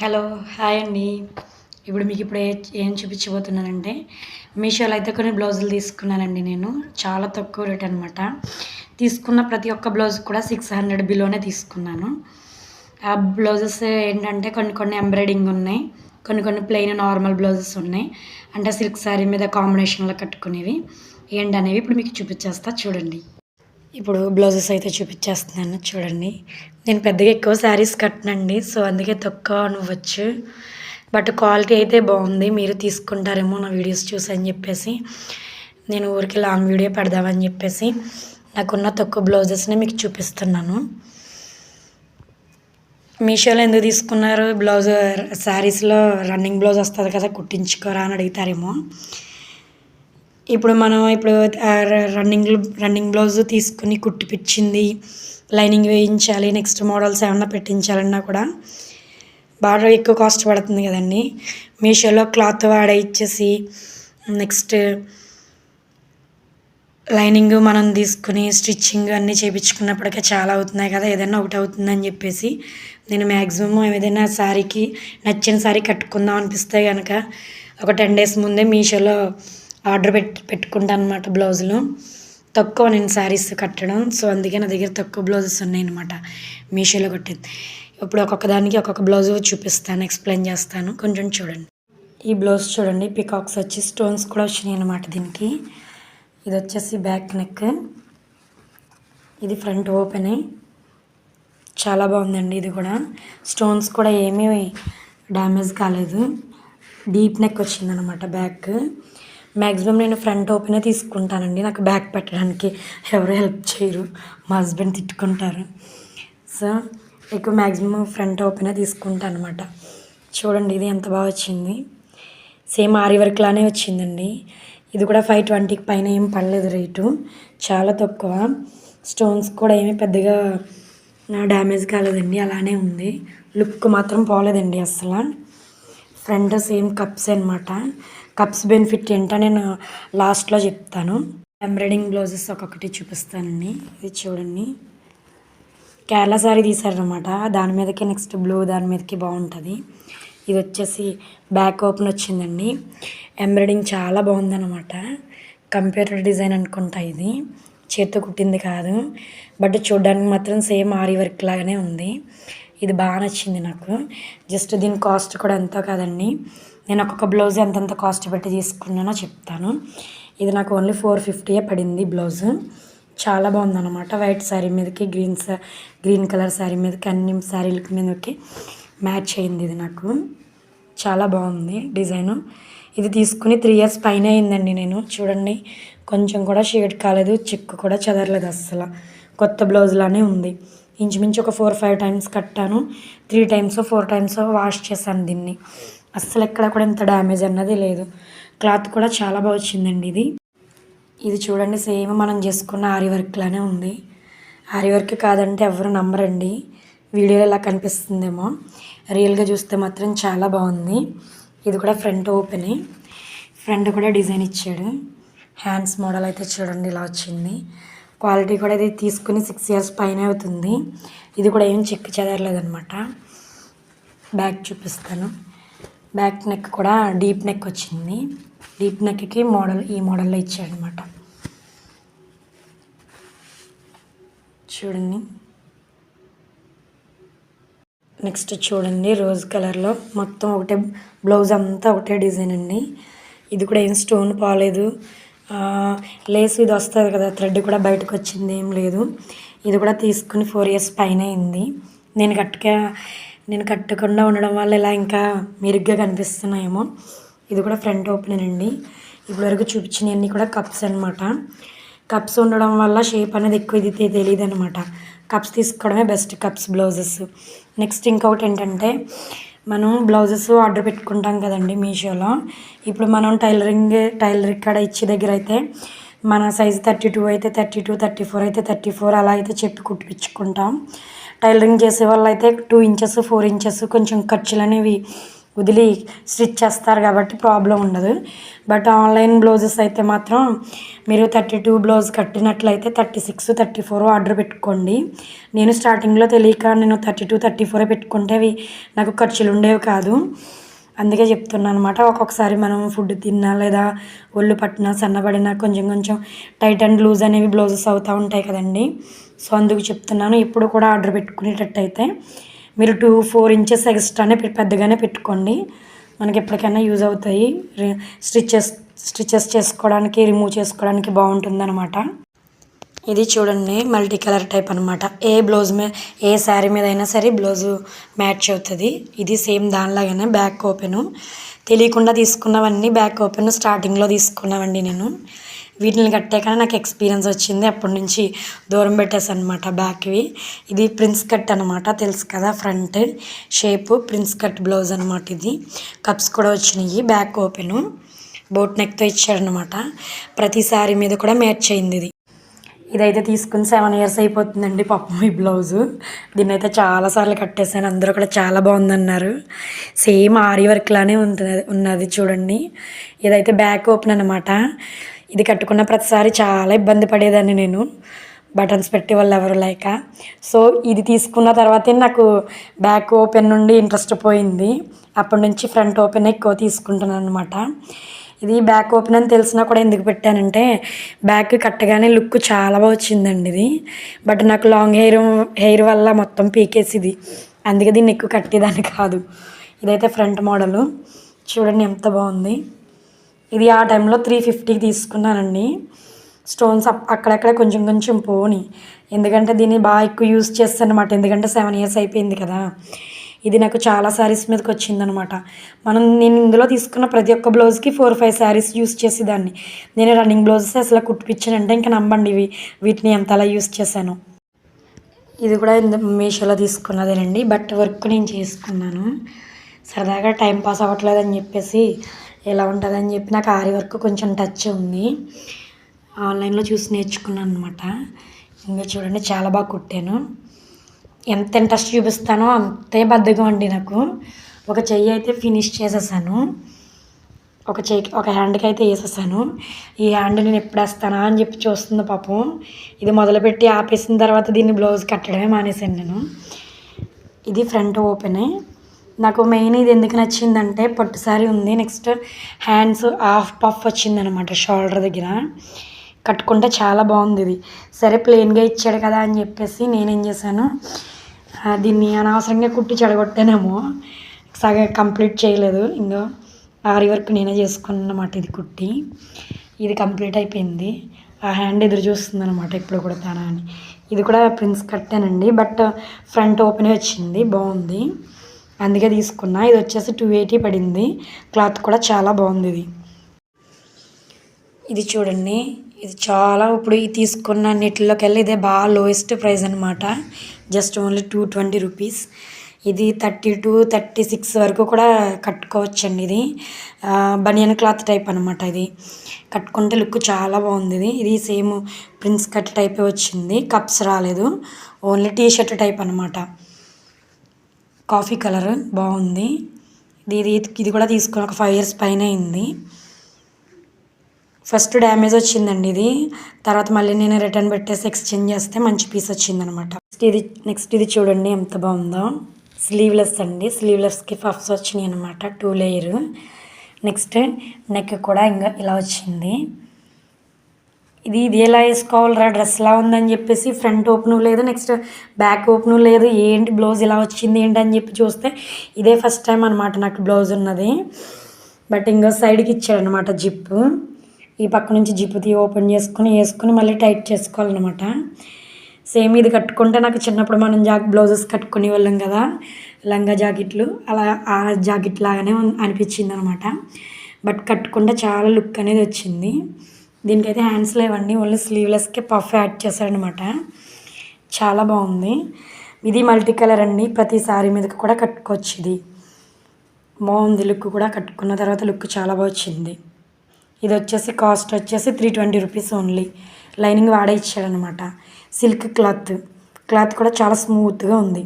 Hello hi అండి. ఇప్పుడు మీకు ఇప్పుడు ఏం చూపించబోతున్నానంటే మీషోలో అయితే కొన్ని బ్లౌజులు తీసుకున్నానండి నేను. చాలా తక్కువ రేట్ అనమాట తీసుకున్న ప్రతి ఒక్క బ్లౌజ్ కూడా సిక్స్ హండ్రెడ్ బిలోనే తీసుకున్నాను. ఆ బ్లౌజెస్ ఏంటంటే కొన్ని కొన్ని ఎంబ్రాయిడింగ్ ఉన్నాయి కొన్ని కొన్ని ప్లెయిన్ నార్మల్ బ్లౌజెస్ ఉన్నాయి. అంటే సిల్క్ శారీ మీద కాంబినేషన్లో కట్టుకునేవి. ఏంటనేవి ఇప్పుడు మీకు చూపించేస్తా చూడండి. ఇప్పుడు బ్లౌజెస్ అయితే చూపించేస్తున్నాను చూడండి. నేను పెద్దగా ఎక్కువ శారీస్ కట్టనండి సో అందుకే తక్కువ అనవచ్చు బట్ క్వాలిటీ అయితే బాగుంది మీరు తీసుకుంటారేమో నా వీడియోస్ చూసని చెప్పేసి. నేను ఊరికి లాంగ్ వీడియో పెడదామని చెప్పేసి. నాకున్న తక్కువ బ్లౌజెస్ని మీకు చూపిస్తున్నాను. మీషోలో ఎందుకు తీసుకున్నారు బ్లౌజ్ శారీస్లో రన్నింగ్ బ్లౌజ్ వస్తుంది కదా కుట్టించుకోరా అని అడుగుతారేమో. ఇప్పుడు మనం ఇప్పుడు రన్నింగ్ రన్నింగ్ బ్లౌజ్ తీసుకుని కుట్టిపించింది లైనింగ్ వేయించాలి నెక్స్ట్ మోడల్స్ ఏమన్నా పెట్టించాలన్నా కూడా. బాగా ఎక్కువ కాస్ట్ పడుతుంది కదండి. మీషోలో క్లాత్ వాడే ఇచ్చేసి నెక్స్ట్ లైనింగ్ మనం తీసుకుని స్టిచ్చింగ్ అన్నీ చేయించుకున్నప్పటికే చాలా అవుతున్నాయి కదా. ఏదైనా ఒకటి అవుతుందని చెప్పేసి నేను మ్యాక్సిమం ఏదైనా శారీకి నచ్చిన శారీ కట్టుకుందాం అనిపిస్తే కనుక ఒక టెన్ డేస్ ముందే మీషోలో ఆర్డర్ పెట్టి పెట్టుకుంటాను అనమాట బ్లౌజులు. తక్కువ నేను శారీస్ కట్టడం. సో అందుకే నా దగ్గర తక్కువ బ్లౌజెస్ ఉన్నాయన్నమాట. మీషోలో కొట్టింది. ఇప్పుడు ఒక్కొక్క దానికి ఒక్కొక్క బ్లౌజ్ చూపిస్తాను ఎక్స్ప్లెయిన్ చేస్తాను. కొంచెం చూడండి. ఈ బ్లౌజ్ చూడండి పికాక్స్ వచ్చి స్టోన్స్ కూడా వచ్చినాయి అనమాట దీనికి. ఇది వచ్చేసి బ్యాక్ నెక్. ఇది ఫ్రంట్ ఓపెన్. చాలా బాగుందండి ఇది కూడా. స్టోన్స్ కూడా ఏమీ డ్యామేజ్ కాలేదు. డీప్ నెక్ వచ్చిందనమాట బ్యాక్. మ్యాక్సిమం నేను ఫ్రంట్ ఓపెనే తీసుకుంటానండి. నాకు బ్యాక్ పెట్టడానికి ఎవరు హెల్ప్ చేయరు. మా హస్బెండ్ తిట్టుకుంటారు. సో ఎక్కువ మ్యాక్సిమం ఫ్రంట్ ఓపెనే తీసుకుంటాను అనమాట చూడండి ఇది ఎంత బాగా వచ్చింది. సేమ్ ఆరి వర్క్ లానే వచ్చిందండి. ఇది కూడా ఫైవ్ ట్వంటీకి పైన ఏం పడలేదు రేటు. చాలా తక్కువ. స్టోన్స్ కూడా ఏమీ పెద్దగా డ్యామేజ్ కాలేదండి. అలానే ఉంది. లుక్ మాత్రం పోలేదండి అసలు ఫ్రంట్ సేమ్ కప్స్ అనమాట కప్స్ బెనిఫిట్ ఏంటో నేను లాస్ట్లో చెప్తాను. ఎంబ్రాయిడింగ్ బ్లౌజెస్ ఒక్కొక్కటి చూపిస్తానండి ఇది చూడండి. కేరళ సారీ తీసారనమాట దాని మీదకి నెక్స్ట్ బ్లూ దాని మీదకి బాగుంటుంది. ఇది వచ్చేసి బ్యాక్ ఓపెన్ వచ్చిందండి. ఎంబ్రాయిడింగ్ చాలా బాగుందన్నమాట. కంప్యూటర్ డిజైన్ అనుకుంటా ఇది. చేత్తో కుట్టింది కాదు. బట్ చూడడానికి మాత్రం సేమ్ ఆరి వర్క్ లాగానే ఉంది. ఇది బాగా నచ్చింది నాకు. జస్ట్ దీని కాస్ట్ కూడా ఎంతో కాదండి. నేను ఒక్కొక్క బ్లౌజ్ ఎంతెంత కాస్ట్ పెట్టి తీసుకున్నానో చెప్తాను. ఇది నాకు ఓన్లీ ఫోర్ ఫిఫ్టీయే పడింది బ్లౌజ్ చాలా బాగుందన్నమాట. వైట్ శారీ మీదకి గ్రీన్ గ్రీన్ కలర్ శారీ మీదకి అన్ని శారీల మీదకి మ్యాచ్ అయింది ఇది నాకు. చాలా బాగుంది డిజైను. ఇది తీసుకుని త్రీ ఇయర్స్ పైన అయిందండి నేను. చూడండి కొంచెం కూడా షేడ్ కాలేదు చిక్కు కూడా చెదరలేదు అస్సలు. కొత్త బ్లౌజ్ లానే ఉంది. ఇంచుమించు ఒక ఫోర్ ఫైవ్ టైమ్స్ కట్టాను. Three times four times wash చేశాను దీన్ని. అస్సలు ఎక్కడ కూడా ఇంత డ్యామేజ్ అన్నది లేదు. క్లాత్ కూడా చాలా బాగా వచ్చిందండి ఇది. ఇది చూడండి సేమ్ మనం చేసుకున్న ఆరి వర్క్లానే ఉంది. ఆరి వర్క్ కాదంటే ఎవరు నమ్మరండి. వీడియోలో ఇలా కనిపిస్తుందేమో. రియల్గా చూస్తే మాత్రం చాలా బాగుంది. ఇది కూడా ఫ్రంట్ ఓపెన్ ఫ్రంట్ కూడా డిజైన్ ఇచ్చాడు. హ్యాండ్స్ మోడల్ అయితే చూడండి ఇలా వచ్చింది. క్వాలిటీ కూడా ఇది తీసుకుని సిక్స్ ఇయర్స్ పైన అవుతుంది. ఇది కూడా ఏం చెక్ చెదరలేదనమాట బ్యాగ్ చూపిస్తాను. బ్యాక్ నెక్ కూడా డీప్ నెక్ వచ్చింది. డీప్ నెక్కి మోడల్ ఈ మోడల్లో ఇచ్చాడనమాట చూడండి. నెక్స్ట్ చూడండి రోజ్ కలర్లో మొత్తం ఒకటే బ్లౌజ్ అంతా ఒకటే డిజైన్ అండి. ఇది కూడా ఏం స్టోన్ పోలేదు. లేస్ ఇది వస్తుంది కదా థ్రెడ్ కూడా బయటకు వచ్చింది ఏం లేదు. ఇది కూడా తీసుకుని ఫోర్ ఇయర్స్ పైన అయింది. నేను గట్టిగా నేను కట్టకుండా ఉండడం వల్ల ఇలా ఇంకా మెరుగ్గా కనిపిస్తున్నాయేమో. ఇది కూడా ఫ్రంట్ ఓపెన్ అండి. ఇప్పటివరకు చూపించినవన్నీ కూడా కప్స్ అనమాట కప్స్ ఉండడం వల్ల షేప్ అనేది ఎక్కువ ఇది తెలియదు అనమాట కప్స్ తీసుకోవడమే బెస్ట్ కప్స్ బ్లౌజెస్. నెక్స్ట్ ఇంకొకటి ఏంటంటే మనం బ్లౌజెస్ ఆర్డర్ పెట్టుకుంటాం కదండి మీషోలో. ఇప్పుడు మనం టైలరింగ్ టైలర్ ఇక్కడ ఇచ్చే దగ్గర అయితే మన సైజ్ థర్టీ టూ అయితే థర్టీ టూ థర్టీ ఫోర్ అయితే థర్టీ ఫోర్ అలా అయితే చెప్పి కుట్టించుకుంటాం. టైలరింగ్ చేసే వాళ్ళు అయితే టూ ఇంచెస్ ఫోర్ ఇంచెస్ కొంచెం ఖర్చులు అనేవి వదిలి స్టిచ్ చేస్తారు కాబట్టి ప్రాబ్లం ఉండదు. బట్ ఆన్లైన్ బ్లౌజెస్ అయితే మాత్రం మీరు thirty two blouse కట్టినట్లయితే thirty six thirty four order పెట్టుకోండి. నేను స్టార్టింగ్లో తెలియక నేను థర్టీ టూ థర్టీ ఫోర్ పెట్టుకుంటే అవి నాకు ఖర్చులు ఉండేవి కాదు. అందుకే చెప్తున్నాను అనమాట ఒక్కొక్కసారి మనం ఫుడ్ తిన్నా లేదా ఒళ్ళు పట్టినా సన్నబడినా కొంచెం కొంచెం టైట్ అండ్ లూజ్ అనేవి బ్లౌజెస్ అవుతూ ఉంటాయి కదండి. సో అందుకు చెప్తున్నాను. ఇప్పుడు కూడా ఆర్డర్ పెట్టుకునేటట్టయితే మీరు టూ ఫోర్ ఇంచెస్ ఎక్స్ట్రానే పెద్దగానే పెట్టుకోండి. మనకి ఎప్పటికైనా యూజ్ అవుతాయి. స్టిచెస్ స్టిచెస్ చేసుకోవడానికి రిమూవ్ చేసుకోవడానికి బాగుంటుంది ఇది చూడండి మల్టీ కలర్ టైప్ అనమాట ఏ బ్లౌజ్ మీద ఏ శారీ మీద అయినా సరే బ్లౌజు మ్యాచ్ అవుతుంది. ఇది సేమ్ దానిలాగానే బ్యాక్ ఓపెను. తెలియకుండా తీసుకున్నవన్నీ బ్యాక్ ఓపెన్ స్టార్టింగ్లో తీసుకున్నామండి నేను. వీటిని కట్టాక నాకు ఎక్స్పీరియన్స్ వచ్చింది. అప్పటి నుంచి దూరం పెట్టేసాను అనమాట బ్యాక్వి. ఇది ప్రిన్స్ కట్ అనమాట తెలుసు కదా front shape prince cut blouse అనమాట ఇది. కప్స్ కూడా వచ్చినాయి బ్యాక్ ఓపెను. బోట్ నెక్తో ఇచ్చాడనమాట ప్రతి శారీ మీద కూడా మ్యాచ్ అయింది ఇది. ఇదైతే తీసుకుని సెవెన్ ఇయర్స్ అయిపోతుందండి పాపం ఈ బ్లౌజు దీన్ని అయితే చాలాసార్లు కట్టేసాను అందరూ కూడా చాలా బాగుందన్నారు. సేమ్ ఆరి వర్క్ లానే ఉంటుంది ఉన్నది చూడండి. ఇదైతే బ్యాక్ ఓపెన్ అనమాట ఇది కట్టుకున్న ప్రతిసారి చాలా ఇబ్బంది పడేదాన్ని నేను. బటన్స్ పెట్టే వాళ్ళు ఎవరు లేక. సో ఇది తీసుకున్న తర్వాతే నాకు బ్యాక్ ఓపెన్ నుండి ఇంట్రెస్ట్ పోయింది. అప్పటి నుంచి ఫ్రంట్ ఓపెన్ ఎక్కువ తీసుకుంటున్నాను అనమాట ఇది బ్యాక్ ఓపెన్ అని తెలిసినా కూడా ఎందుకు పెట్టానంటే బ్యాక్ కట్టగానే లుక్ చాలా బాగా వచ్చిందండి ఇది. బట్ నాకు లాంగ్ హెయిర్ హెయిర్ వల్ల మొత్తం పీకేసింది. అందుకే దీన్ని ఎక్కువ కట్టేదాన్ని కాదు. ఇదైతే ఫ్రంట్ మోడలు చూడండి ఎంత బాగుంది. ఇది ఆ టైంలో త్రీ ఫిఫ్టీకి తీసుకున్నానండి. స్టోన్స్ అప్- అక్కడక్కడ కొంచెం కొంచెం పోని. ఎందుకంటే దీన్ని బాగా ఎక్కువ యూస్ చేస్తాను అనమాట ఎందుకంటే సెవెన్ ఇయర్స్ అయిపోయింది కదా. ఇది నాకు చాలా శారీస్ మీదకి వచ్చిందనమాట మనం నేను ఇందులో తీసుకున్న ప్రతి ఒక్క బ్లౌజ్కి ఫోర్ ఫైవ్ శారీస్ యూస్ చేసేదాన్ని. నేను రన్నింగ్ బ్లౌజెస్ అసలు కుట్టిపించానంటే ఇంకా నమ్మండి ఇవి. వీటిని ఎంత అలా యూస్ చేశాను. ఇది కూడా మీషోలో తీసుకున్నదేనండి. బట్ వర్క్ నేను చేసుకున్నాను. సరదాగా టైం పాస్ అవ్వట్లేదని చెప్పేసి ఎలా ఉంటుందని చెప్పి నాకు ఆరి వర్క్ కొంచెం టచ్ ఉంది. ఆన్లైన్లో చూసి నేర్చుకున్నాను అనమాట ఇంకా చూడండి చాలా బాగా కుట్టాను. ఎంత ఇంట్రెస్ట్ చూపిస్తానో అంతే బద్ధకం అండి నాకు. ఒక చెయ్యి అయితే ఫినిష్ చేసేసాను. ఒక చెయ్యి ఒక హ్యాండ్కి అయితే వేసేసాను. ఈ హ్యాండ్ నేను ఎప్పుడు వేస్తానా అని చెప్పి చూస్తుంది పాపం. ఇది మొదలుపెట్టి ఆపేసిన తర్వాత దీన్ని బ్లౌజ్ కట్టడమే మానేశాను నేను. ఇది ఫ్రంట్ ఓపెన్ నాకు మెయిన్ ఇది ఎందుకు నచ్చిందంటే పట్టు సారీ ఉంది. నెక్స్ట్ హ్యాండ్స్ హాఫ్ పఫ్ వచ్చిందనమాట షోల్డర్ దగ్గర. కట్టుకుంటే చాలా బాగుంది ఇది. సరే ప్లెయిన్గా ఇచ్చాడు కదా అని చెప్పేసి నేనేం చేశాను? దీన్ని అనవసరంగా కుట్టి చెడగొట్టానేమో. సగం కంప్లీట్ చేయలేదు. ఇంకా ఆరి వరకు నేనే చేసుకున్నాను అన్నమాట ఇది కుట్టి. ఇది కంప్లీట్ అయిపోయింది. ఆ హ్యాండ్ ఎదురు చూస్తుంది అనమాట ఇప్పుడు కుడతానా అని. ఇది కూడా ప్రిన్స్ కట్టానండి. బట్ ఫ్రంట్ ఓపెన్ వచ్చింది. బాగుంది. అందుకే తీసుకున్నా. ఇది వచ్చేసి టూ ఎయిటీ పడింది. క్లాత్ కూడా చాలా బాగుంది ఇది. ఇది చూడండి. ఇది చాలా ఇప్పుడు ఈ తీసుకున్న అన్నిటిలోకి వెళ్ళి ఇదే బాగా లోయెస్ట్ ప్రైస్ అనమాట just only two twenty rupees ఇది థర్టీ టూ థర్టీ సిక్స్ వరకు కూడా కట్టుకోవచ్చండి ఇది. బనియన్ క్లాత్ టైప్ అనమాట ఇది. కట్టుకుంటే లుక్ చాలా బాగుంది ఇది. ఇది సేమ్ ప్రిన్స్ కట్ టైపే వచ్చింది. కప్స్ రాలేదు. ఓన్లీ టీ షర్ట్ టైప్ అనమాట కాఫీ కలర్ బాగుంది. ఇది ఇది ఇది కూడా తీసుకుని ఒక ఫైవ్ ఇయర్స్ పైన అయింది. ఫస్ట్ డ్యామేజ్ వచ్చిందండి ఇది. తర్వాత మళ్ళీ నేను రిటర్న్ పెట్టేసి ఎక్స్చేంజ్ చేస్తే మంచి పీస్ వచ్చిందనమాట. నెక్స్ట్ ఇది నెక్స్ట్ ఇది చూడండి ఎంత బాగుందో. స్లీవ్లెస్ అండి. స్లీవ్లెస్కి పఫ్స్ వచ్చినాయి అనమాట టూ లేయర్ నెక్స్ట్ నెక్ కూడా ఇంకా ఇలా వచ్చింది. ఇది ఇది ఎలా వేసుకోవాలరా? డ్రెస్లా ఉందని చెప్పేసి ఫ్రంట్ ఓపెన్ లేదు నెక్స్ట్ బ్యాక్ ఓపెన్ లేదు. ఏంటి బ్లౌజ్ ఇలా వచ్చింది ఏంటి అని చెప్పి చూస్తే ఇదే ఫస్ట్ టైం అనమాట నాకు బ్లౌజ్ ఉన్నది. బట్ ఇంకో సైడ్కి ఇచ్చాడనమాట జిప్పు. ఈ పక్క నుంచి జిప్ తీ ఓపెన్ చేసుకుని వేసుకుని మళ్ళీ టైట్ చేసుకోవాలన్నమాట. సేమ్ ఇది కట్టుకుంటే నాకు చిన్నప్పుడు మనం జా బ్లౌజెస్ కట్టుకునే వాళ్ళం కదా లంగా జాకెట్లు అలా ఆ జాకెట్ లాగానే అనిపించింది అనమాట బట్ కట్టుకుంటే చాలా లుక్ అనేది వచ్చింది. దీనికైతే హ్యాండ్స్ లేవండి ఓన్లీ స్లీవ్లెస్కే పఫ్ యాడ్ చేశారనమాట చాలా బాగుంది. ఇది మల్టీ కలర్ అండి ప్రతి సారీ మీదకి కూడా కట్టుకోవచ్చు ఇది. బాగుంది లుక్ కూడా కట్టుకున్న తర్వాత లుక్ చాలా బాగా వచ్చింది. ఇది వచ్చేసి కాస్ట్ వచ్చేసి three twenty rupees only lining వాడే ఇచ్చాడనమాట సిల్క్ క్లాత్ క్లాత్ కూడా చాలా స్మూత్గా ఉంది.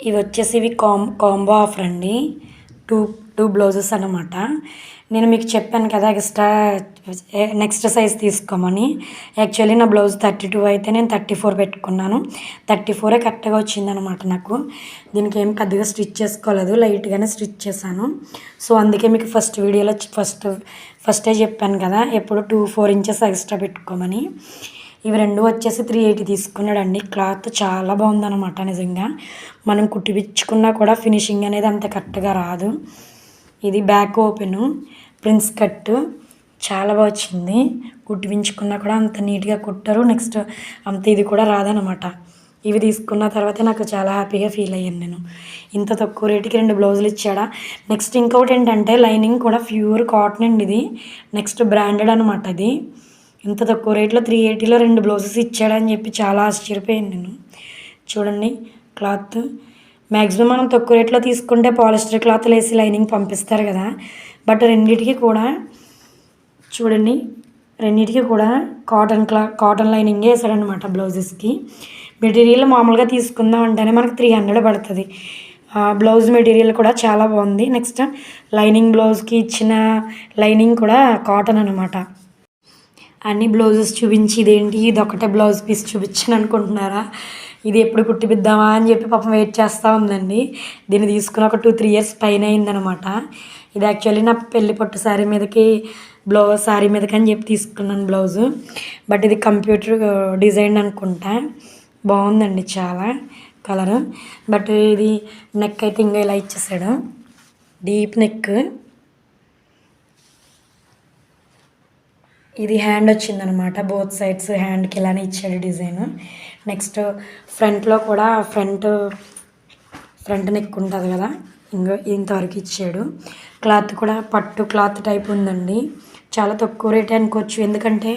ఇవి వచ్చేసి ఇవి కాం కాంబో ఆఫర్ అండి. టూ టూ బ్లౌజెస్ అనమాట నేను మీకు చెప్పాను కదా ఎక్స్ట్రా నెక్స్ట్ సైజ్ తీసుకోమని. యాక్చువల్లీ నా బ్లౌజ్ థర్టీ టూ అయితే నేను థర్టీ ఫోర్ పెట్టుకున్నాను థర్టీ ఫోరే కరెక్ట్గా వచ్చిందనమాట నాకు. దీనికి ఏం పెద్దగా స్టిచ్ చేసుకోలేదు లైట్గానే స్టిచ్ చేశాను. సో అందుకే మీకు ఫస్ట్ వీడియోలో ఫస్ట్ ఫస్టే చెప్పాను కదా ఎప్పుడు టూ ఫోర్ ఇంచెస్ ఎక్స్ట్రా పెట్టుకోమని. ఇవి రెండు వచ్చేసి త్రీ ఎయిటీ తీసుకున్నాడండి. క్లాత్ చాలా బాగుందన్నమాట నిజంగా. మనం కుట్టిపించుకున్నా కూడా ఫినిషింగ్ అనేది అంత కరెక్ట్గా రాదు. ఇది బ్యాక్ ఓపెను ప్రిన్స్ కట్ చాలా బాగా వచ్చింది. కుట్టిపించుకున్నా కూడా అంత నీట్గా కుట్టరు. నెక్స్ట్ అంత ఇది కూడా రాదనమాట ఇవి తీసుకున్న తర్వాత నాకు చాలా హ్యాపీగా ఫీల్ అయ్యాను నేను. ఇంత తక్కువ రేటుకి రెండు బ్లౌజులు ఇచ్చాడా? నెక్స్ట్ ఇంకొకటి ఏంటంటే లైనింగ్ కూడా ప్యూర్ కాటన్ అండి ఇది. నెక్స్ట్ బ్రాండెడ్ అనమాట ఇది. ఇంత తక్కువ రేట్లో త్రీ ఎయిటీలో రెండు బ్లౌజెస్ ఇచ్చాడని చెప్పి చాలా ఆశ్చర్యపోయాను నేను. చూడండి క్లాత్. మ్యాక్సిమం మనం తక్కువ రేట్లో తీసుకుంటే పాలిస్టర్ క్లాత్లు వేసి లైనింగ్ పంపిస్తారు కదా. బట్ రెండింటికి కూడా చూడండి రెండింటికి కూడా కాటన్ క్లా కాటన్ లైనింగే వేసాడనమాట బ్లౌజెస్కి. మెటీరియల్ మామూలుగా తీసుకుందాం అంటేనే మనకు త్రీ హండ్రెడ్ పడుతుంది. బ్లౌజ్ మెటీరియల్ కూడా చాలా బాగుంది. నెక్స్ట్ లైనింగ్ బ్లౌజ్కి ఇచ్చిన లైనింగ్ కూడా కాటన్ అనమాట అన్ని బ్లౌజెస్ చూపించి ఇదేంటి? ఇది ఒకటే బ్లౌజ్ పీస్ చూపించాను అనుకుంటున్నారా? ఇది ఎప్పుడు కుట్టిపిద్దామా అని చెప్పి పాపం వెయిట్ చేస్తూ ఉందండి. దీన్ని తీసుకుని ఒక టూ త్రీ ఇయర్స్ పైన అయిందనమాట. ఇది యాక్చువల్లీ నా పెళ్ళి పట్టు శారీ మీదకి బ్లౌజ్ శారీ మీదకి అని చెప్పి తీసుకున్నాను బ్లౌజు బట్ ఇది కంప్యూటర్ డిజైన్ uh, అనుకుంటా. బాగుందండి చాలా కలర్ బట్ ఇది నెక్ అయితే ఇంకా ఇలా ఇచ్చేసాడు. డీప్ నెక్ ఇది హ్యాండ్ వచ్చిందనమాట. బోత్ సైడ్స్ హ్యాండ్కి ఇలానే ఇచ్చాడు డిజైన్ నెక్స్ట్ ఫ్రంట్లో కూడా ఫ్రంట్ ఫ్రంట్ నెక్ ఉంటుంది కదా ఇంకో ఇంతవరకు ఇచ్చాడు. క్లాత్ కూడా పట్టు క్లాత్ టైప్ ఉందండి. చాలా తక్కువ రేట్ అనుకోవచ్చు. ఎందుకంటే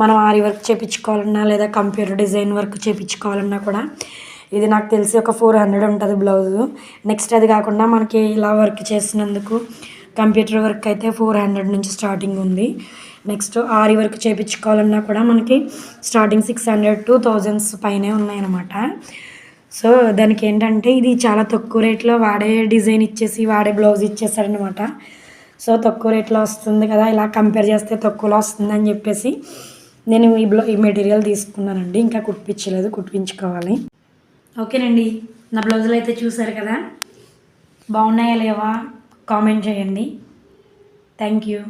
మనం ఆరి వర్క్ చేయించుకోవాలన్నా లేదా కంప్యూటర్ డిజైన్ వర్క్ చేయించుకోవాలన్నా కూడా ఇది నాకు తెలిసి ఒక ఫోర్ హండ్రెడ్ ఉంటుంది బ్లౌజు. నెక్స్ట్ అది కాకుండా మనకి ఇలా వర్క్ చేసినందుకు కంప్యూటర్ వర్క్ అయితే ఫోర్ హండ్రెడ్ నుంచి స్టార్టింగ్ ఉంది. నెక్స్ట్ ఆరి వరకు చేయించుకోవాలన్నా కూడా మనకి starting six hundred to thousands పైనే ఉన్నాయన్నమాట. సో దానికి ఏంటంటే ఇది చాలా తక్కువ రేట్లో వాడే డిజైన్ ఇచ్చేసి వాడే బ్లౌజ్ ఇచ్చేసారనమాట సో తక్కువ రేట్లో వస్తుంది కదా ఇలా కంపేర్ చేస్తే తక్కువలో వస్తుంది అని చెప్పేసి నేను ఈ బ్లో ఈ మెటీరియల్ తీసుకున్నానండి. ఇంకా కుట్టించలేదు కుట్టించుకోవాలి. ఓకేనండి నా బ్లౌజులు అయితే చూసారు కదా. బాగున్నాయా లేవా? కామెంట్ చేయండి. Thank you